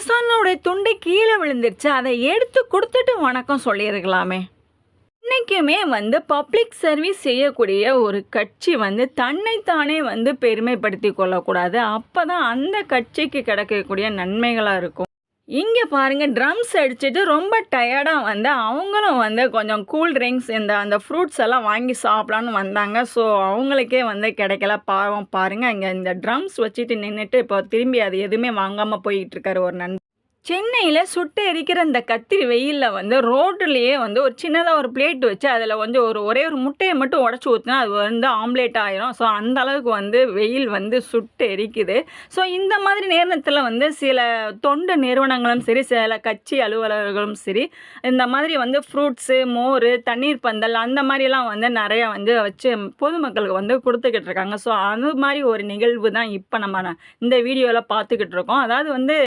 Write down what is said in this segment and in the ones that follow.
வயசானவருடைய துண்டை கீழே விழுந்துருச்சு. அதை எடுத்து கொடுத்துட்டு வணக்கம் சொல்லியிருக்கலாமே. இன்றைக்குமே வந்து பப்ளிக் சர்வீஸ் செய்யக்கூடிய ஒரு கட்சி வந்து தன்னைத்தானே வந்து பெருமைப்படுத்தி கொள்ளக்கூடாது. அப்போ தான் அந்த கட்சிக்கு கிடைக்கக்கூடிய நன்மைகளாக இருக்கும். இங்கே பாருங்க ட்ரம்ஸ் அடிச்சுட்டு ரொம்ப டயர்டாக வந்து அவங்களும் வந்து கொஞ்சம் கூல் ட்ரிங்க்ஸ் இந்த அந்த ஃப்ரூட்ஸ் எல்லாம் வாங்கி சாப்பிடலான்னு வந்தாங்க. ஸோ அவங்களுக்கே வந்து கிடைக்கல. பாவம் பாருங்கள் இங்கே இந்த ட்ரம்ஸ் வச்சுட்டு நின்றுட்டு இப்போ திரும்பி அது எதுவுமே வாங்காமல் போய்கிட்டு இருக்காரு ஒரு நண்பர். சென்னையில் சுட்டு எரிக்கிற இந்த கத்திரி வெயிலில் வந்து ரோட்டுலேயே வந்து ஒரு சின்னதாக ஒரு பிளேட் வச்சு அதில் வந்து ஒரு ஒரே ஒரு முட்டையை மட்டும் உடச்சி ஊற்றினா அது வந்து ஆம்லேட் ஆயிரும். ஸோ அந்த அளவுக்கு வந்து வெயில் வந்து சுட்டு எரிக்குது. ஸோ இந்த மாதிரி நேரத்தில் வந்து சில தொண்டு நிறுவனங்களும் சரி சில கட்சி அலுவலர்களும் சரி இந்த மாதிரி வந்து ஃப்ரூட்ஸு மோர் தண்ணீர் பந்தல் அந்த மாதிரிலாம் வந்து நிறையா வந்து வச்சு பொதுமக்களுக்கு வந்து கொடுத்துக்கிட்டு இருக்காங்க. ஸோ அது மாதிரி ஒரு நிகழ்வு தான் இப்போ நம்ம இந்த வீடியோவில் பார்த்துக்கிட்டு இருக்கோம். அதாவது வந்து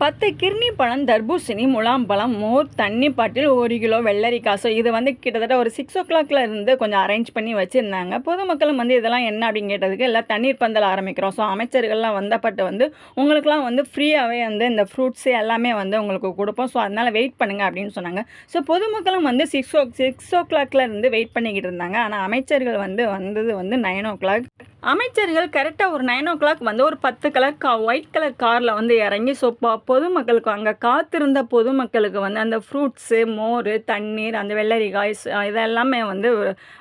பத்து கிர்னி பழம் தர்பூசணி முலாம்பழம் மோர் தண்ணி பாட்டில் ஒரு கிலோ வெள்ளரிக்காய் ஸோ இது வந்து கிட்டத்தட்ட ஒரு சிக்ஸ் ஓ கிளாக்ல இருந்து கொஞ்சம் அரேஞ்ச் பண்ணி வச்சுருந்தாங்க. பொதுமக்களும் வந்து இதெல்லாம் என்ன அப்படின்னு கேட்டதுக்கு எல்லாம் தண்ணீர் பந்தல் ஆரம்பிக்கிறோம். ஸோ அமைச்சர்கள்லாம் வந்தப்பட்டு வந்து உங்களுக்குலாம் வந்து ஃப்ரீயாகவே வந்து இந்த ஃப்ரூட்ஸு எல்லாமே வந்து உங்களுக்கு கொடுப்போம். ஸோ அதனால் வெயிட் பண்ணுங்கள் அப்படின்னு சொன்னாங்க. ஸோ பொதுமக்களும் வந்து சிக்ஸ் ஓ சிக்ஸ் ஓ கிளாக்ல இருந்து வெயிட் பண்ணிக்கிட்டு இருந்தாங்க. ஆனால் அமைச்சர்கள் வந்து வந்தது வந்து நைன் ஓ கிளாக் அமைச்சர்கள் கரெக்டாக ஒரு நைன் ஓ கிளாக் வந்து ஒரு பத்து கலர் கா ஒயிட் கலர் காரில் வந்து இறங்கி ஸோ பொதுமக்களுக்கு அங்கே காத்திருந்த பொதுமக்களுக்கு வந்து அந்த ஃப்ரூட்ஸு மோர் தண்ணீர் அந்த வெள்ளரிக்காய் இதெல்லாமே வந்து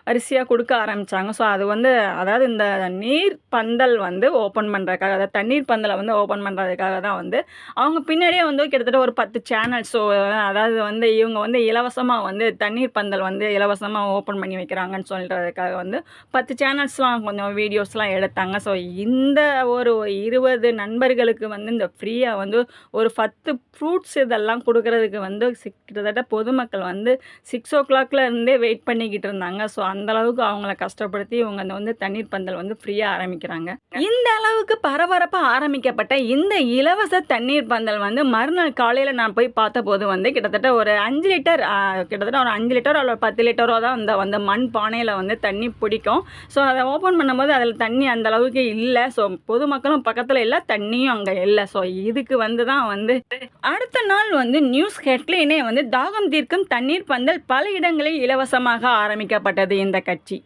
வரிசையாக கொடுக்க ஆரம்பித்தாங்க ஸோ அது வந்து அதாவது இந்த நீர் பந்தல் வந்து ஓப்பன் பண்ணுறதுக்காக அதாவது தண்ணீர் பந்தலை வந்து ஓப்பன் பண்ணுறதுக்காக தான் வந்து அவங்க பின்னாடியே வந்து கிட்டத்தட்ட ஒரு பத்து சேனல் ஸோ அதாவது வந்து இவங்க வந்து இலவசமாக வந்து தண்ணீர் பந்தல் வந்து இலவசமாக ஓப்பன் பண்ணி வைக்கிறாங்கன்னு சொல்கிறதுக்காக வந்து பத்து சேனல்ஸ்லாம் கொஞ்சம் வீடியோஸ்லாம் எடுத்தாங்க. ஸோ இந்த ஒரு இருபது நண்பர்களுக்கு வந்து இந்த ஃப்ரீயாக வந்து ஒரு பத்து ஃப்ரூட்ஸ் இதெல்லாம் கொடுக்கறதுக்கு வந்து கிட்டத்தட்ட பொதுமக்கள் வந்து சிக்ஸ் ஓ கிளாக்ல இருந்தே வெயிட் பண்ணிக்கிட்டு இருந்தாங்க. ஸோ அந்தளவுக்கு அவங்கள கஷ்டப்படுத்தி இவங்க அந்த வந்து தண்ணீர் பந்தல் வந்து ஃப்ரீயாக ஆரம்பிக்கிறாங்க. இந்த அளவுக்கு பரபரப்பாக ஆரம்பிக்கப்பட்ட இந்த இலவச தண்ணீர் பந்தல் வந்து மறுநாள் காலையில் நான் போய் பார்த்தபோது வந்து கிட்டத்தட்ட ஒரு அஞ்சு லிட்டர் கிட்டத்தட்ட ஒரு அஞ்சு லிட்டர் அல்ல ஒரு பத்து லிட்டரோ தான் அந்த அந்த மண் பானையில் வந்து தண்ணி பிடிக்கும். ஸோ அதை ஓப்பன் பண்ணும்போது அதில் தண்ணி அந்த அளவுக்கு இல்லை. ஸோ பொதுமக்களும் பக்கத்தில் இல்லை தண்ணியும் அங்கே இல்லை. ஸோ இதுக்கு வந்து தான் வந்து அடுத்த நாள் வந்து நியூஸ் ஹெட்லைனே வந்து தாகம் தீர்க்கும் தண்ணீர் பந்தல் பல இடங்களில் இலவசமாக ஆரம்பிக்கப்பட்டது இந்த கட்சி.